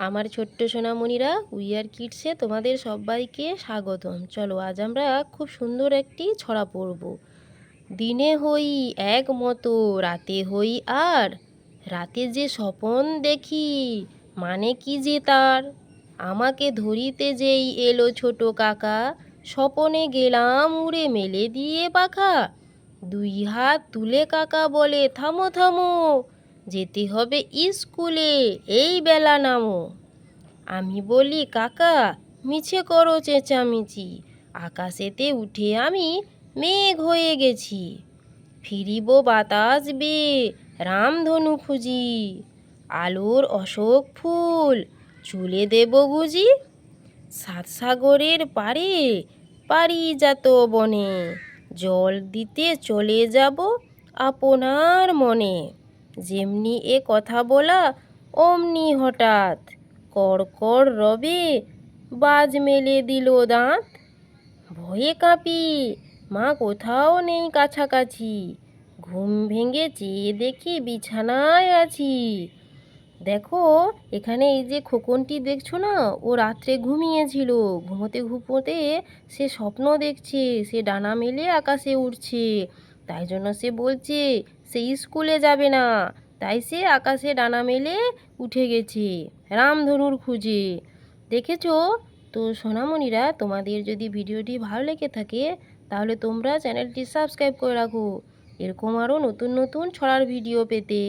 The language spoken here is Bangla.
আমার ছোট্ট সোনামণিরা উইয়ার কিডসে তোমাদের সবাইকে স্বাগতম। চলো, আজ আমরা খুব সুন্দর একটি ছড়া পড়ব। দিনে হই এক মতো, রাতে হই আর। রাতে যে স্বপন দেখি মানে কি যে তার? আমাকে ধরিতে যেই এলো ছোট কাকা, স্বপনে গেলাম উড়ে মেলে দিয়ে পাখা। দুই হাত তুলে কাকা বলে, থামো থামো। যেতে হবে স্কুলে। এই বেলা নামো। আমি বলি, কাকা, মিছে করো চেঁচামেচি। আকাশেতে উঠে আমি মেঘ হয়ে গেছি। ফিরিব বাতাস বে, রামধনু খুঁজি। আলোর অশোক ফুল, চুলে দেব বুঝি সাত সাগরের পারে পারিজাত বনে। জল দিতে চলে যাব আপনার মনে। যেমনি এ কথা বলা, অমনি হঠাৎ কড়কড় রবে বাজ মেলে দিল দাঁত। ভয়ে কাঁপি, মা কোথাও নেই কাছাকাছি। ঘুম ভেঙে চেয়ে দেখি বিছানায় আছি। দেখো, এখানে এই যে খোকনটি দেখছ না, ও রাত্রে ঘুমিয়েছিল। ঘুমোতে ঘুমোতে সে স্বপ্ন দেখছে, সে ডানা মেলে আকাশে উড়ছে। তাই জন্য সে বলছে সে স্কুলে যাবে না। তাই সে আকাশে ডানা মেলে উঠে গেছে, রামধনুর খুঁজে। দেখেছ? তো সোনামণিরা, তোমাদের যদি ভিডিওটি ভালো লেগে থাকে, তাহলে তোমরা চ্যানেলটি সাবস্ক্রাইব করে রাখো। এরকম আরও নতুন নতুন ছড়ার ভিডিও পেতে।